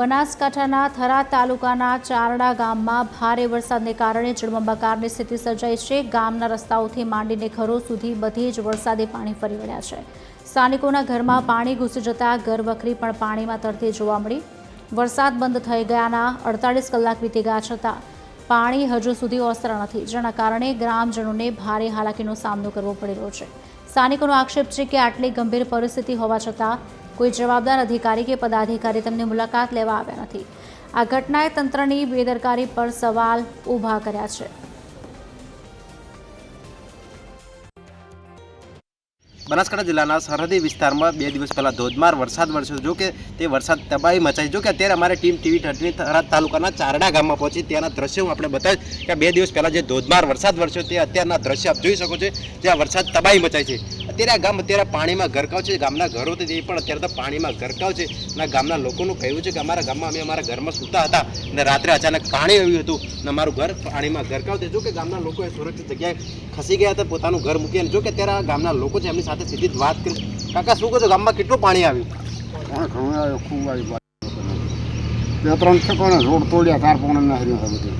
બનાસકાંઠાના થરા તાલુકાના ચારડા ગામમાં ભારે વરસાદને કારણે જળબંબાકારની સ્થિતિ સર્જાઈ છે. ગામના રસ્તાઓથી માંડીને ઘરો સુધી બધી જ વરસાદી પાણી ફરી વળ્યા છે. સ્થાનિકોના ઘરમાં પાણી ઘૂસી જતા ઘર વખરી પણ પાણીમાં તરતી જોવા મળી. વરસાદ બંધ થઈ ગયાના અડતાલીસ કલાક વીતી ગયા છતાં પાણી હજુ સુધી ઓસરા નથી, જેના કારણે ગ્રામજનોને ભારે હાલાકીનો સામનો કરવો પડી રહ્યો છે. સ્થાનિકોનો આક્ષેપ છે કે આટલી ગંભીર પરિસ્થિતિ હોવા છતાં કોઈ જવાબદાર અધિકારી કે પદાધિકારી તેમની મુલાકાત લેવા આવ્યા નથી. આ ઘટનાએ તંત્રની બેદરકારી પર સવાલ ઊભા કર્યા છે. બનાસકાંઠા જિલ્લાના સરહદી વિસ્તારમાં બે દિવસ પહેલાં ધોધમાર વરસાદ વરસ્યો જો કે તે વરસાદ તબાહી મચાઈ. જો કે અત્યારે અમારે ટીમ ટીવી થર્ટીની થરાદ તાલુકાના ચારડા ગામમાં પહોંચી. ત્યાંના દ્રશ્યો હું આપણે બતાવીશ કે બે દિવસ પહેલાં જે ધોધમાર વરસાદ વરસ્યો તે અત્યારના દ્રશ્ય આપ જોઈ શકો છો, જ્યાં વરસાદ તબાહી મચાય છે. અત્યારે આ ગામ અત્યારે પાણીમાં ગરકાવ છે. ગામના ઘરો તે પણ અત્યારે તો પાણીમાં ગરકાવ છે. અને ગામના લોકોનું કહેવું છે કે અમારા ગામમાં અમે અમારા ઘરમાં સૂતા હતા અને રાત્રે અચાનક પાણી આવ્યું હતું અને અમારું ઘર પાણીમાં ગરકાવ છે જો કે ગામના લોકોએ સુરક્ષિત જગ્યાએ ખસી ગયા હતા, પોતાનું ઘર મૂકી અને જો કે અત્યારે આ ગામના લોકો છે એમની સાથે સીધી જ વાત કરી. કાકા શું કહો છો? ગામમાં કેટલું પાણી આવ્યું? પણ ઘણું આવ્યો ખૂબ આવી બે ત્રણ ઠેકોને રોડ તોડ્યા તાર પોણે ના છે બધું.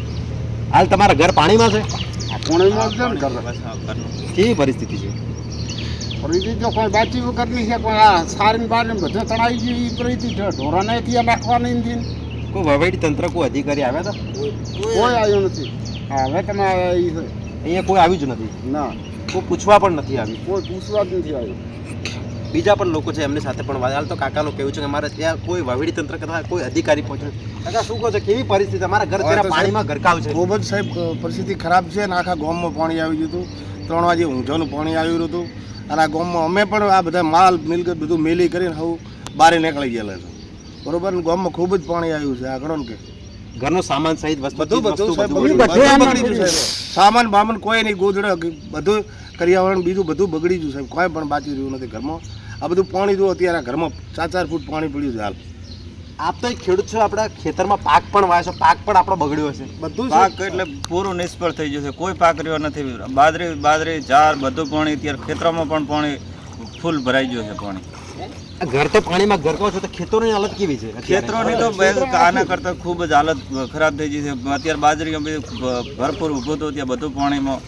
હાલ તમારા ઘર પાણીમાં છે? આ પોણેમાં છે ને ઘર? કેવી પરિસ્થિતિ છે? પરિસ્થિતિ તો કોઈ બાચી વગર છે આ સારીને બારીને બધે તણાઈ ગયું એ ફરીથી ઢોરાને ત્યાં નાખવાની નથી કોઈ વહીવટી તંત્ર કોઈ અધિકારી આવ્યા હતા? કોઈ આવ્યું નથી. હવે તમે છે. અહીંયા કોઈ આવ્યું જ નથી. ના. કોઈ પૂછવા પણ નથી આવ્યું કોઈ પૂછવા જ નથી આવ્યું બીજા પણ લોકો છે એમની સાથે પણ હાલ તો કાકાનું કહેવું છે કે મારે ત્યાં કોઈ વહીવટી તંત્ર કરતા કોઈ અધિકારી પહોંચ્યો. કાકા શું કહો છો? કેવી પરિસ્થિતિ? અમારા ઘર હવે પાણીમાં ગરકાવ છે. ખૂબ જ સાહેબ પરિસ્થિતિ ખરાબ છે અને આખા ગામમાં પાણી આવી ગયું હતું. ત્રણ વાગે ઊંઝાનું પાણી આવ્યું હતું. અને આ ગામમાં અમે પણ આ બધા માલ મિલકત બધું મેલી કરીને હવે બહાર નીકળી ગયેલા છે. બરોબર? ને ગામમાં ખૂબ જ પાણી આવ્યું છે. આ ગણો ને કે? ઘરનો સામાન સહિત વસ્તુ બધું બધું. સામાન બામાન કોઈ નહીં ગોદડા બધું કરિયાવરણ બીજું બધું બગડી ગયું સાહેબ. કોઈ પણ બાકી રહ્યું નથી ઘરમાં. આ બધું પાણી જો અત્યારે ઘરમાં ચાર ચાર ફૂટ પાણી પડ્યું છે હાલ. આપ તો એક ખેડૂત છો આપણા ખેતરમાં પાક પણ વાવ્યો છે. પાક પણ આપણો બગડ્યો હશે બધું પાક એટલે પૂરું નિષ્ફળ થઈ જશે કોઈ પાક રહ્યો નથી. બાદરી બાદરી ચાર બધું પાણી અત્યારે ખેતરોમાં પણ પાણી ફૂલ ભરાઈ ગયું છે પાણી. ઘર તો પાણીમાં ઘર છો તો ખેતરોની હાલત કેવી છે ખેતરોની તો આના કરતાં ખૂબ જ હાલત ખરાબ થઈ ગઈ છે. અત્યારે બાજરી અમે ભરપૂર ઊભો હતો ત્યાં બધું પાણીમાં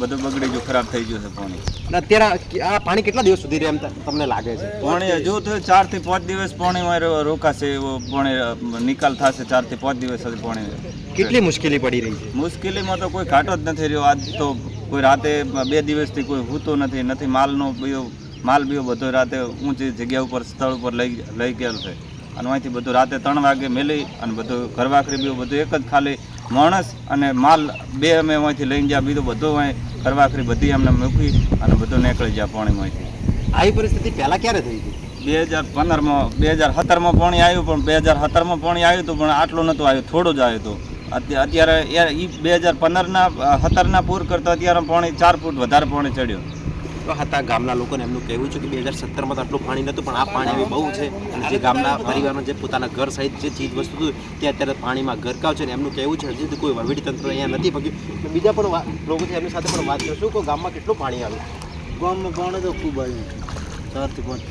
બધું બગડી ગયું ખરાબ થઈ ગયું છે પાણી. અને અત્યારે આ પાણી કેટલા દિવસ સુધી રહે એમ તમને લાગે છે? પાણી હજુ તો ચારથી પાંચ દિવસ પાણીમાં રોકાશે એવો પાણી નિકાલ થશે ચારથી પાંચ દિવસ સુધી પાણી કેટલી મુશ્કેલી પડી રહી છે? મુશ્કેલીમાં તો કોઈ ઘાટો જ નથી રહ્યો. આજ તો કોઈ રાતે બે દિવસથી કોઈ હૂતો નથી નથી માલનો માલ બીઓ બધો રાતે ઊંચી જગ્યા ઉપર સ્થળ ઉપર લઈ લઈ ગયેલ છે. અને અહીંથી બધું રાતે ત્રણ વાગે મેલી અને બધું ઘરવાખરી બીઓ બધું એક જ ખાલી માણસ અને માલ બે અમે અહીંથી લઈને ગયા બીજું બધું અહીં ઘરવાખરી બધી અમને મૂકી અને બધું નીકળી ગયા પાણીમાંથી આવી પરિસ્થિતિ પહેલાં ક્યારે થઈ હતી? બે હજાર પંદરમાં બે હજાર સત્તરમાં પાણી આવ્યું પણ બે હજાર સત્તરમાં પાણી આવ્યું હતું પણ આટલું નહોતું આવ્યું થોડું જ આવ્યું હતું. અત્યારે એ બે હજાર પંદરના સત્તરના પૂર કરતાં અત્યારે પાણી ચાર ફૂટ વધારે પાણી ચડ્યું. હતા ગામના લોકોને એમનું કહેવું છે કે બે હજાર સત્તરમાં તો આટલું પાણી નહોતું પણ આ પાણી આવી બહુ છે. અને જે ગામના પરિવારમાં જે પોતાના ઘર સહિત જે ચીજ વસ્તુ હતું તે અત્યારે પાણીમાં ગરકાવ છે ને એમનું કહેવું છે હજી કોઈ વહીવટી તંત્ર અહીંયા નથી પગ્યું. બીજા પણ લોકો છે એમની સાથે પણ વાત કરશું કે ગામમાં કેટલું પાણી આવ્યું ગામમાં પાણી તો ખૂબ આવ્યું ચારથી પાંચ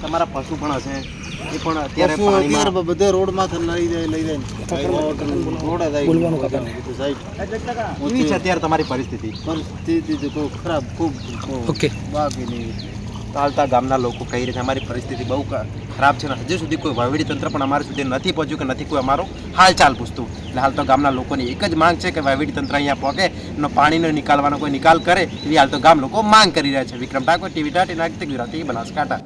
તમારા પશુ પણ હશે? એ પણ અત્યારે પાણીમાં બધે રોડ લઈ જાય લઈ જાય કેવી છે અત્યારે તમારી પરિસ્થિતિ? પરિસ્થિતિ તો ખરાબ ખૂબ ઓકે. બાકી નહીં ચાલતા ગામના લોકો કહી રહ્યા છે અમારી પરિસ્થિતિ બહુ ખરાબ છે ને હજી સુધી કોઈ વાવડી તંત્ર પણ અમારે સુધી નથી પહોંચ્યું કે નથી કોઈ અમારો હાલચાલ પૂછતું. એટલે હાલ તો ગામના લોકોની એક જ માંગ છે કે વહીવટી તંત્ર અહીંયા પહોંચે અને પાણીનો નિકાલવાનો કોઈ નિકાલ કરે એવી હાલ તો ગામ લોકો માંગ કરી રહ્યા છે. વિક્રમ ઠાકોર ટીવી ટાટી નાગરિક ગુજરાતી બનાસકાંઠા.